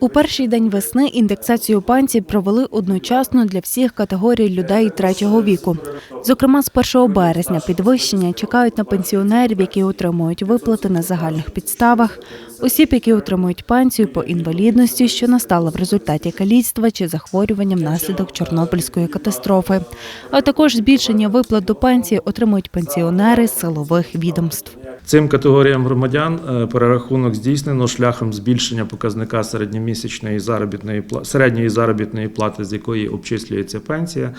У перший день весни індексацію пенсій провели одночасно для всіх категорій людей третього віку. Зокрема, з 1 березня підвищення чекають на пенсіонерів, які отримують виплати на загальних підставах, осіб, які отримують пенсію по інвалідності, що настала в результаті каліцтва чи захворювання внаслідок Чорнобильської катастрофи. А також збільшення виплат до пенсії отримують пенсіонери силових відомств. Цим категоріям громадян е, перерахунок здійснено шляхом збільшення показника середньомісячної заробітної середньої заробітної плати, з якої обчислюється пенсія,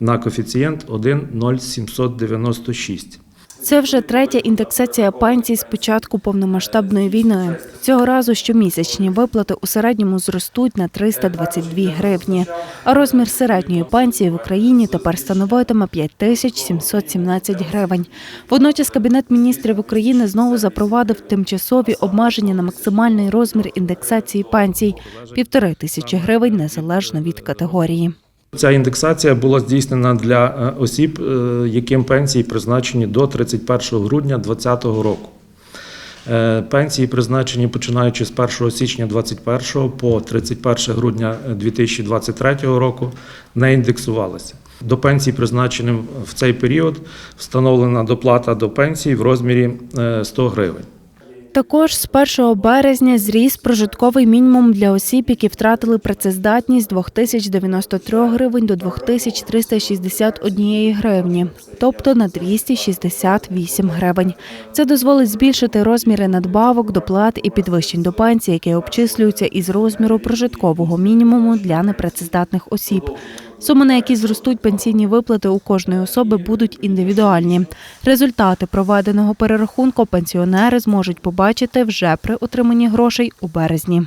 на коефіцієнт 1,0796. Це вже третя індексація пенсій з початку повномасштабної війни. Цього разу щомісячні виплати у середньому зростуть на 322 гривні. А розмір середньої пенсії в Україні тепер становитиме 5717 гривень. Водночас Кабінет міністрів України знову запровадив тимчасові обмеження на максимальний розмір індексації пенсій півтори тисячі гривень незалежно від категорії. Ця індексація була здійснена для е, осіб, е, яким пенсії призначені до 31 грудня 2020 року. Е, Пенсії призначені починаючи з 1 січня 2021 по 31 грудня 2023 року не індексувалися. До пенсій, призначеним в цей період, встановлена доплата до пенсії в розмірі е, 100 гривень. Також з 1 березня зріс прожитковий мінімум для осіб, які втратили працездатність з 2093 гривень до 2361 гривні, тобто на 268 гривень. Це дозволить збільшити розміри надбавок, доплат і підвищень до пенсії, які обчислюються із розміру прожиткового мінімуму для непрацездатних осіб. Суми, на які зростуть пенсійні виплати у кожної особи, будуть індивідуальні. Результати проведеного перерахунку пенсіонери зможуть побачити вже при отриманні грошей у березні.